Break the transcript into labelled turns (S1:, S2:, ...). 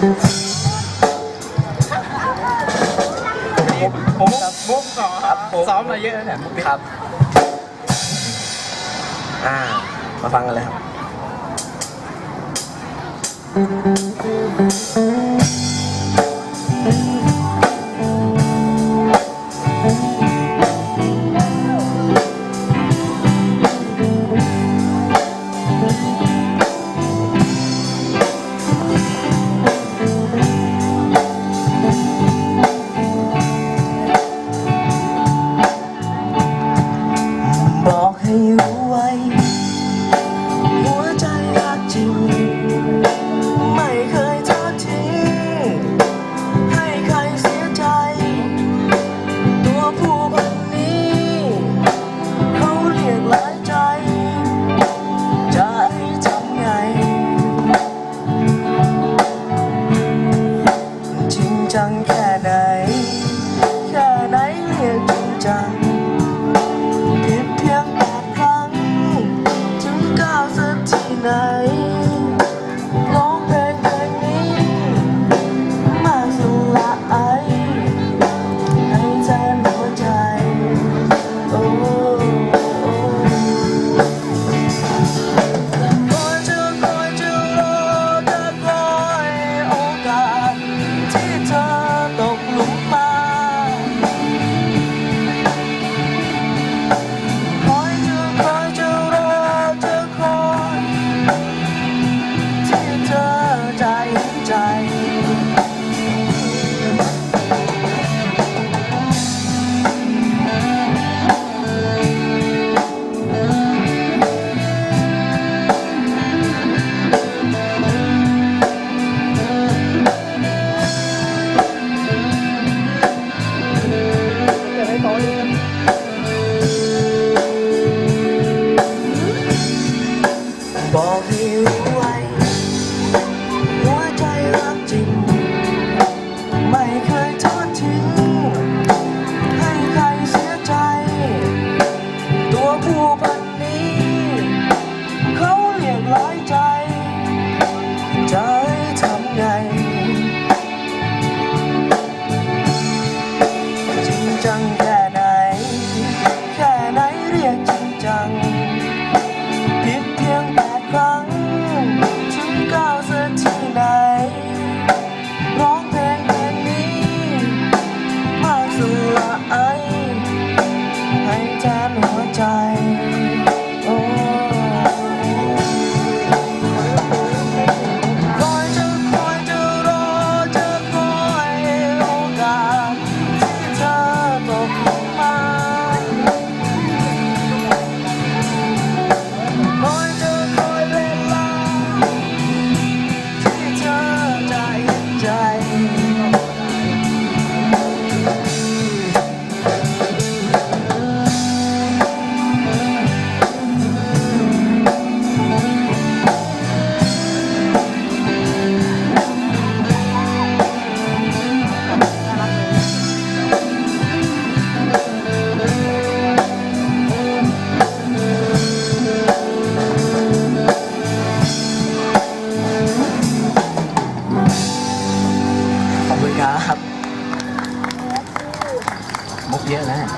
S1: มุกมุกก่อนซ้อมมาเยอะแล้วเนี่ยมุก
S2: ครับ อ่า มาฟังกันเลยครับ หัวใจรักจริง ไม่เคยทอดทิ้งให้ใครเสียใจ ตัวผู้พันนี้ เขาเรียกหลายใจให้ทำไง จริงจังแค่ไหน múc dễ lắm